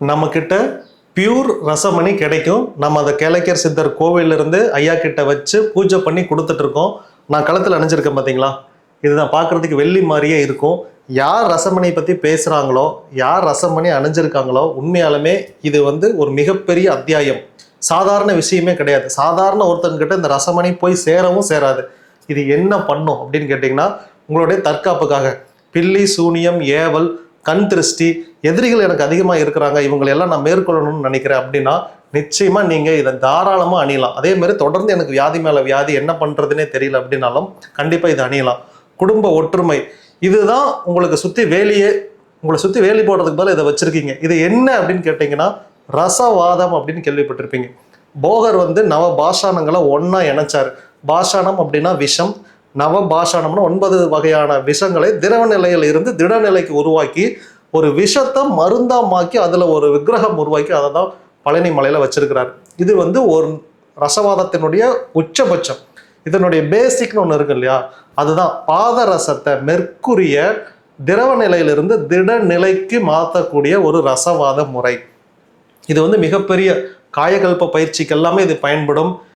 நம்மக்கிட்ட பியூர் ரசமணி கிடைக்கும். நம்ம அதை கேளக்கர் சித்தர் கோவிலிருந்து ஐயா கிட்ட வச்சு பூஜை பண்ணி கொடுத்துட்ருக்கோம். நான் களத்தில் அணிஞ்சிருக்கேன் பார்த்தீங்களா இதுதான் பார்க்குறதுக்கு வெள்ளி மாதிரியே இருக்கும். யார் ரசமணியை பற்றி பேசுகிறாங்களோ யார் ரசமணி அணிஞ்சிருக்காங்களோ உண்மையாலுமே இது வந்து ஒரு மிகப்பெரிய அத்தியாயம். சாதாரண விஷயமே கிடையாது. சாதாரண ஒருத்தங்கிட்ட இந்த ரசமணி போய் சேரவும் சேராது. இது என்ன பண்ணும் அப்படின்னு கேட்டிங்கன்னா உங்களுடைய தற்காப்புக்காக. பில்லி சூனியம் ஏவல் கண் திருஷ்டி எதிரிகள் எனக்கு அதிகமாக இருக்கிறாங்க இவங்களெல்லாம் நான் மேற்கொள்ளணும்னு நினைக்கிறேன் அப்படின்னா நிச்சயமாக நீங்கள் இதை தாராளமாக அணியலாம். அதே மாதிரி தொடர்ந்து எனக்கு வியாதி மேலே வியாதி என்ன பண்ணுறதுனே தெரியல அப்படின்னாலும் கண்டிப்பாக இதை அணியலாம். குடும்ப ஒற்றுமை இதுதான் உங்களுக்கு சுற்றி வேலியே உங்களை சுற்றி வேலி போடுறதுக்கு பதில் இதை வச்சுருக்கீங்க. இது என்ன அப்படின்னு கேட்டிங்கன்னா ரசவாதம் அப்படின்னு கேள்விப்பட்டிருப்பீங்க. போகர் வந்து நவ பாஷானங்களை ஒன்றா இணைச்சார். பாஷானம் அப்படின்னா விஷம் நவ ஒன்பது வகையான விஷங்களை திரவ நிலையில் இருந்து திடநிலைக்கு உருவாக்கி ஒரு விஷத்தை மருந்தாமாக்கி அதில் ஒரு விக்கிரகம் உருவாக்கி அதை தான் பழனி மலையில் வச்சிருக்கிறார். இது வந்து ஒரு ரசவாதத்தினுடைய உச்சபட்சம். இதனுடைய பேசிக்னு ஒன்று இருக்கு இல்லையா? அதுதான் பாதரசத்தை மெர்க்குரிய திரவ நிலையிலிருந்து திட நிலைக்கு மாற்றக்கூடிய ஒரு ரசவாத முறை. இது வந்து மிகப்பெரிய காயகல்ப பயிற்சிக்கு எல்லாமே இது பயன்படும்.